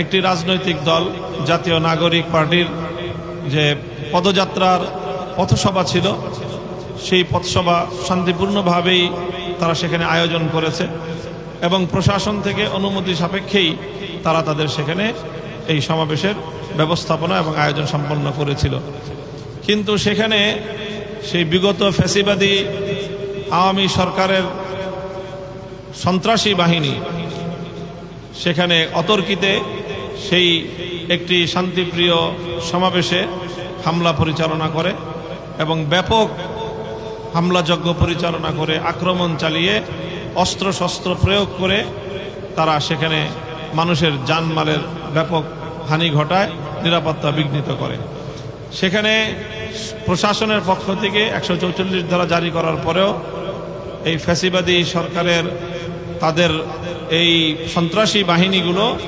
একটি রাজনৈতিক দল, জাতীয় নাগরিক পার্টির যে পদযাত্রার পথসভা ছিল, সেই পথসভা শান্তিপূর্ণভাবেই তারা সেখানে আয়োজন করেছে এবং প্রশাসন থেকে অনুমতি সাপেক্ষেই তারা তাদের সেখানে এই সমাবেশের ব্যবস্থাপনা এবং আয়োজন সম্পন্ন করেছিল। কিন্তু সেখানে সেই বিগত ফ্যাসিবাদী আওয়ামী সরকারের সন্ত্রাসী বাহিনী সেখানে অতর্কিতে সেই একটি শান্তিপ্রিয় সমাবেশে হামলা পরিচালনা করে এবং ব্যাপক হামলাযজ্ঞ পরিচালনা করে আক্রমণ চালিয়ে অস্ত্র শস্ত্র প্রয়োগ করে তারা সেখানে মানুষের জানমালের ব্যাপক হানি ঘটায়, নিরাপত্তা বিঘ্নিত করে। সেখানে প্রশাসনের পক্ষ থেকে একশো চৌচল্লিশ ধারা জারি করার পরেও এই ফ্যাসিবাদী সরকারের তাদের এই সন্ত্রাসী বাহিনীগুলো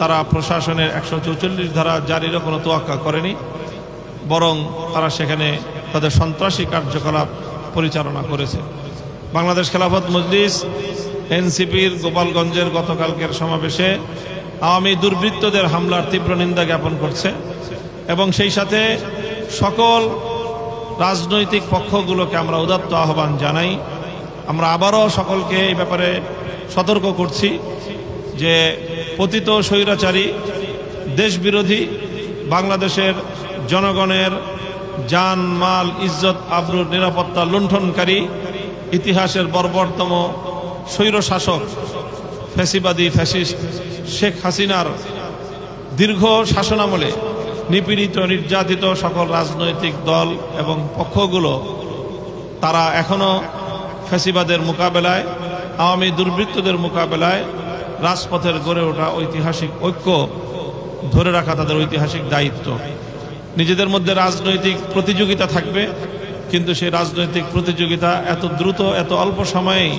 তারা প্রশাসনের একশো চৌচল্লিশ ধারা জারিরও কোনো তোয়াক্কা করেনি, বরং তারা সেখানে তাদের সন্ত্রাসী কার্যকলাপ পরিচালনা করেছে। বাংলাদেশ খেলাফত মজলিস, এনসিপির গোপালগঞ্জের গতকালকের সমাবেশে আওয়ামী দুর্বৃত্তদের হামলার তীব্র নিন্দা জ্ঞাপন করছে এবং সেই সাথে সকল রাজনৈতিক পক্ষগুলোকে আমরা উদাত্ত আহ্বান জানাই। আমরা আবারও সকলকে এই ব্যাপারে সতর্ক করছি। যে পতিত স্বৈরাচারী, দেশবিরোধী, বাংলাদেশের জনগণের জান, মাল, ইজ্জত, আবরুর নিরাপত্তা লুণ্ঠনকারী, ইতিহাসের বর্বরতম স্বৈর শাসক ফ্যাসিবাদী ফ্যাসিস্ট শেখ হাসিনার দীর্ঘ শাসনামলে নিপীড়িত, নির্যাতিত সকল রাজনৈতিক দল এবং পক্ষগুলো তারা এখনও ফ্যাসিবাদের মোকাবেলায়, আওয়ামী দুর্বৃত্তদের মোকাবেলায় রাজপথের গড়ে ওঠা ঐতিহাসিক ঐক্য ধরে রাখা তাদের ঐতিহাসিক দায়িত্ব। নিজেদের মধ্যে রাজনৈতিক প্রতিযোগিতা থাকবে, কিন্তু সেই রাজনৈতিক প্রতিযোগিতা এত দ্রুত, এত অল্প সময়েই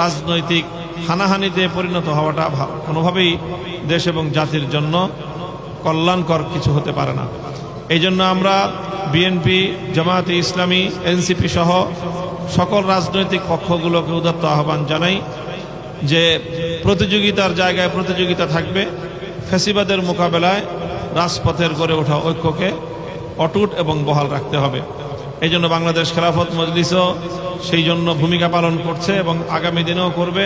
রাজনৈতিক হানাহানিতে পরিণত হওয়াটা কোনোভাবেই দেশ এবং জাতির জন্য কল্যাণকর কিছু হতে পারে না। এই জন্য আমরা বিএনপি, জামায়াতে ইসলামী, এনসিপি সহ সকল রাজনৈতিক পক্ষগুলোকে উদাত্ত আহ্বান জানাই। যে প্রতিযোগিতার জায়গায় প্রতিযোগিতা থাকবে ফ্যাসিবাদের মোকাবেলায় রাজপথের গড়ে ওঠা ঐক্যকে অটুট এবং বহাল রাখতে হবে। এই জন্য বাংলাদেশ খেলাফত মজলিসও সেই জন্য ভূমিকা পালন করছে এবং আগামী দিনেও করবে।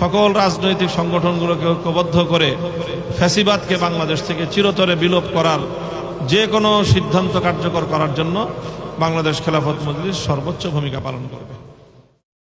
সকল রাজনৈতিক সংগঠনগুলোকে ঐক্যবদ্ধ করে ফ্যাসিবাদকে বাংলাদেশ থেকে চিরতরে বিলোপ করার যে কোনো সিদ্ধান্ত কার্যকর করার জন্য বাংলাদেশ খেলাফত মজলিস সর্বোচ্চ ভূমিকা পালন করবে।